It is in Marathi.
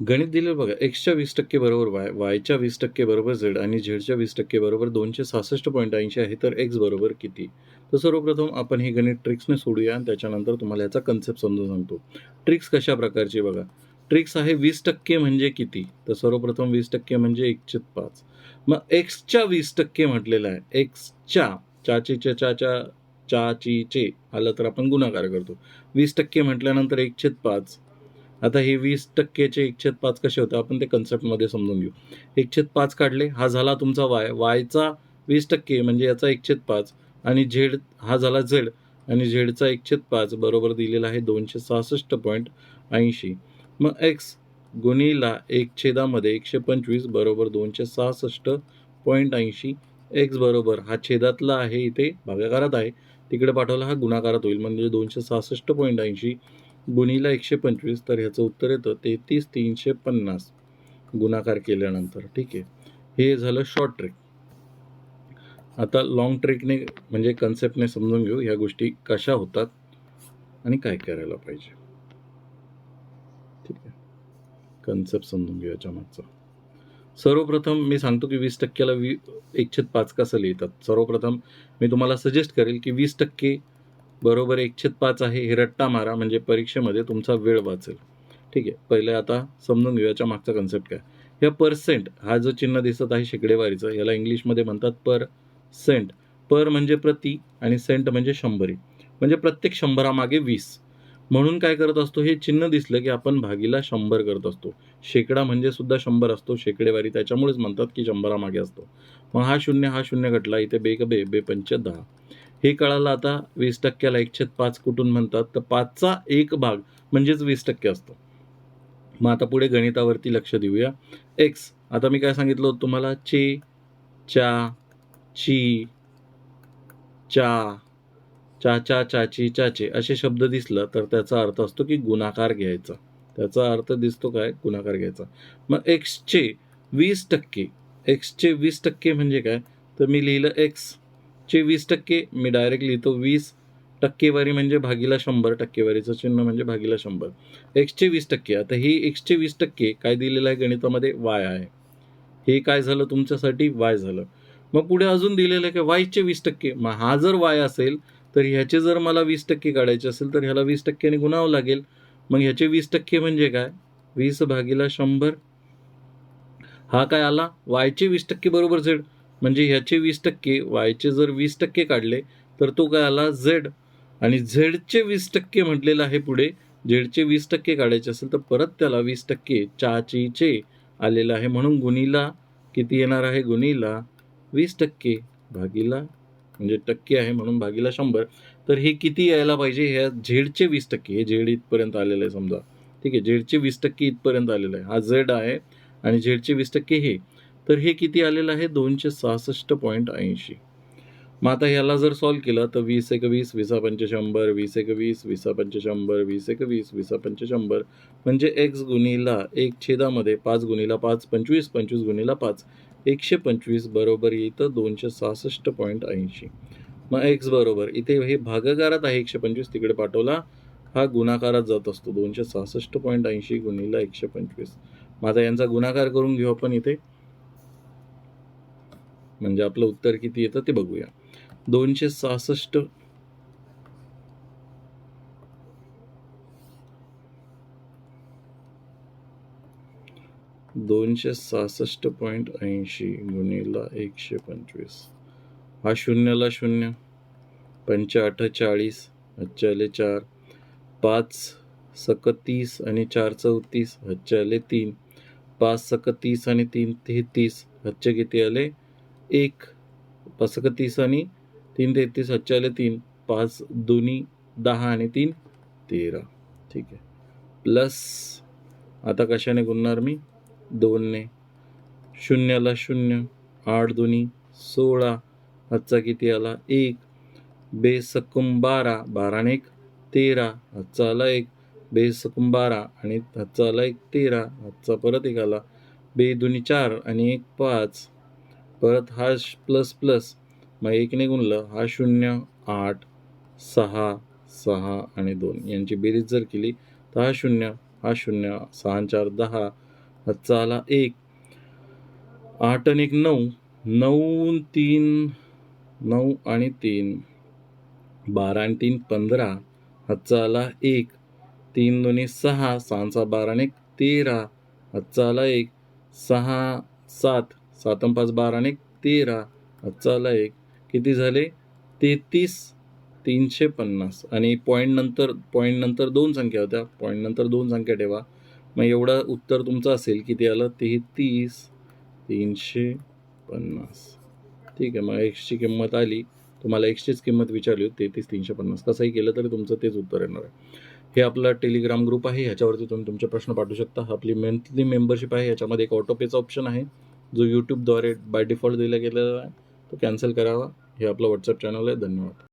गणित दिलं बघा एक्सच्या वीस टक्के बरोबर वाय वायच्या वीस टक्के बरोबर झेड आणि झेडच्या वीस टक्के बरोबर दोनशे सहासष्ट पॉईंट ऐंशी आहे तर एक्स बरोबर किती? तर सर्वप्रथम आपण हे गणित ट्रिक्सने सोडूया आणि त्याच्यानंतर तुम्हाला याचा कन्सेप्ट समजून सांगतो. ट्रिक्स कशा प्रकारची बघा? ट्रिक्स आहे वीस टक्के म्हणजे किती? तर सर्वप्रथम वीस टक्के म्हणजे एकशे पाच. मग एक्सच्या वीस टक्के म्हटलेलं आहे एक्सच्या चाचीच्या चाच्या चाची चे आलं तर आपण गुणाकार करतो. वीस टक्के म्हटल्यानंतर एकशे पाच आता हे वीस टक्केचे एकशे पाच कसे होते? आपण ते कन्सेप्टमध्ये समजून घेऊ. एकशे पाच काढले हा झाला तुमचा वाय वायचा वीस टक्के म्हणजे याचा एकशे पाच आणि झेड हा झाला झेड आणि झेडचा एकशे पाच बरोबर दिलेला आहे दोनशे सहासष्ट पॉईंट ऐंशी. मग एक्स गुणीला एक छेदामध्ये एकशे पंचवीस बरोबर दोनशे सहासष्ट पॉईंट ऐंशी. एक्स बरोबर हा छेदातला आहे इथे भागाकारात आहे. तिकडे पाठवला हा गुणाकारात होईल म्हणजे दोनशे सहासष्ट पॉईंट ऐंशी. गुणीला एकशे पंचवीस तर ह्याचं उत्तर येतं तेहतीस तीनशे पन्नास. गुणाकार केल्यानंतर ठीक आहे. हे झालं शॉर्ट ट्रेक आता लॉंग ट्रेकने म्हणजे कन्सेप्टने समजून घेऊ ह्या गोष्टी कशा होतात आणि काय करायला पाहिजे. ठीक आहे. कन्सेप्ट समजून घेऊ याच्या मागचा. सर्वप्रथम मी सांगतो की वीस टक्क्याला वी एकशे पाच कसं लिहितात. सर्वप्रथम मी तुम्हाला सजेस्ट करेल की वीस टक्के बरोबर एकशे पाच आहे. हे रट्टा मारा म्हणजे परीक्षेमध्ये तुमचा वेळ वाचेल. ठीक आहे. पहिले आता समजून घेऊ याच्या मागचा कन्सेप्ट काय? ह्या पर्सेंट हा जो चिन्ह दिसत आहे शेकडेवारीचं याला इंग्लिशमध्ये म्हणतात पर सेंट पर म्हणजे प्रति आणि सेंट म्हणजे शंभरी. म्हणजे प्रत्येक शंभरामागे वीस. म्हणून काय करत असतो? हे चिन्ह दिसलं की आपण भागीला शंभर करत असतो. शेकडा म्हणजे सुद्धा शंभर असतो. शेकडेवारी त्याच्यामुळेच म्हणतात की शंभरामागे असतो. मग हा शून्य हा शून्य घटला. इथे बे क बे बे पंच दहा. हे कळालं आता वीस टक्क्याला एकशेत पाच कुठून म्हणतात. तर पाचचा एक भाग म्हणजेच वीस टक्के असतो. मग आता पुढे गणितावरती लक्ष देऊया. एक्स आता मी काय सांगितलं होतं तुम्हाला? चे चा ची चा. चा चा चाची चाचे असे शब्द दिसलं तर त्याचा अर्थ असतो की गुणाकार घ्यायचा. त्याचा अर्थ दिसतो काय? गुणाकार घ्यायचा. मग एक्सचे वीस टक्के एक्सचे वीस टक्के म्हणजे काय? तर मी लिहिलं एक्स चे वीस टक्के मी डायरेक्ट लिहितो वीस टक्केवारी म्हणजे भागीला शंभर टक्केवारीचं चिन्ह म्हणजे भागीला शंभर. एक्सचे वीस टक्के आता ही एक्सचे वीस टक्के काय दिलेलं आहे गणितामध्ये? वाय आहे. हे काय झालं तुमच्यासाठी? वाय झालं. मग पुढे अजून दिलेलं आहे की वायचे वीस टक्के. मग हा जर वाय असेल तर ह्याचे जर मला वीस टक्के काढायचे असेल तर ह्याला वीस टक्क्याने गुणावं लागेल. मग ह्याचे वीस टक्के म्हणजे काय? वीस भागीला शंभर. हा काय आला? वायचे वीस टक्के बरोबर झेड म्हणजे ह्याचे वीस टक्के वायचे जर वीस टक्के काढले तर तो काय आला झेड. आणि झेडचे वीस टक्के म्हटलेलं आहे पुढे झेडचे वीस टक्के काढायचे असेल तर परत त्याला वीस टक्के चाचीचे आलेलं आहे. म्हणून गुणीला किती येणार आहे? गुणीला वीस टक्के भागीला म्हणजे टक्के आहे म्हणून भागीला शंभर. तर हे किती यायला पाहिजे? ह्या झेडचे वीस टक्के हे झेड इथपर्यंत आलेलं आहे समजा. ठीक आहे झेडचे वीस टक्के इथपर्यंत आलेलं आहे. हा झेड आहे आणि झेडचे वीस टक्के हे. तर हे किती आलेलं आहे? दोनशे सहासष्ट पॉईंट ऐंशी. मग आता ह्याला जर सॉल्व केलं तर वीस एक वीस विसा पंचशंभर वीस एक वीस विसा पंचशंभर वीस म्हणजे एक वीस विसा पंच शंभर म्हणजे एक्स गुणीला एक छेदामध्ये पाच गुणीला पाच पंचवीस पंचवीस गुणीला पाच एकशे पंचवीस बरोबर येतं दोनशे सहासष्ट पॉईंट ऐंशी. मग एक्स बरोबर इथे हे भागाकारात आहे एकशे पंचवीस तिकडे पाठवला हा गुणाकारात जात असतो दोनशे सहासष्ट पॉईंट ऐंशी गुणीला एकशे पंचवीस. मग आता यांचा गुणाकार करून घेऊ आपण इथे. म्हणजे आपलं उत्तर किती येतं ते बघूया. दोनशे सहासष्ट. दोनशे सहासष्ट पॉईंट ऐंशी गुणिला एकशे पंचवीस. हा शून्यला शून्य. पंच चाळीस. हच्चाले चार. पाच सकतीस आणि चार चौतीस. हच्च्याले तीन. पाच सकतीस आणि तीन तेहतीस हच्चे किती आले? एक पाच तीस आणि तीन तेहतीस हच्चे तीन पाच दोन्ही दहा आणि तीन तेरा. ठीक आहे. प्लस आता कशाने गुणणार मी? दोनने. शून्याला शून्य आठ दोन्ही सोळा हातचा किती आला? एक. बेसकुम बारा बाराने एक तेरा. हातचा आला एक बेसकुम बारा आणि हातचा आला एक तेरा. हातचा परत एक आला. बे दोन्ही चार आणि एक पाच. परत हा प्लस प्लस मग एकने गुणलं हा शून्य आठ सहा सहा आणि दोन. यांची बेरीज जर केली तर हा शून्य हा शून्य सहा चार दहा. हातचा आला एक. आठ आणि एक नऊ. नऊ तीन नऊ आणि तीन. बारा आणि तीन पंधरा. हातचा आला एक. तीन दोन्ही सहा. सहाचा बारा आणि एक तेरा. हातचा आला एक. सहा सात. सातम पाच बारा आणि एक तेरा. हातचा एक. किती झाले? तेहतीस तीनशे पन्नास. आणि पॉईंट नंतर पॉईंट नंतर दोन संख्या होत्या. पॉईंट नंतर दोन संख्या ठेवा. मग एवढं उत्तर तुमचं असेल किती आलं? तेहतीस तीनशे पन्नास. ठीक आहे मग एक्सची किंमत आली. तुम्हाला एक्सचीच किंमत विचारली होती. तेहतीस तीनशे पन्नास. कसंही केलं तरी तुमचं तेच उत्तर येणार आहे. हे आपला टेलिग्राम ग्रुप आहे. ह्याच्यावरती तुम्ही तुमचे प्रश्न पाठवू शकता. आपली मंथली मेंबरशिप आहे. याच्यामध्ये एक ऑटोपेचं ऑप्शन आहे. जो यूट्यूबद्वारे बाय डिफॉल्ट दिला गेलेला आहे तो कॅन्सल करावा. हे आपलं व्हॉट्सअप चॅनल आहे. धन्यवाद.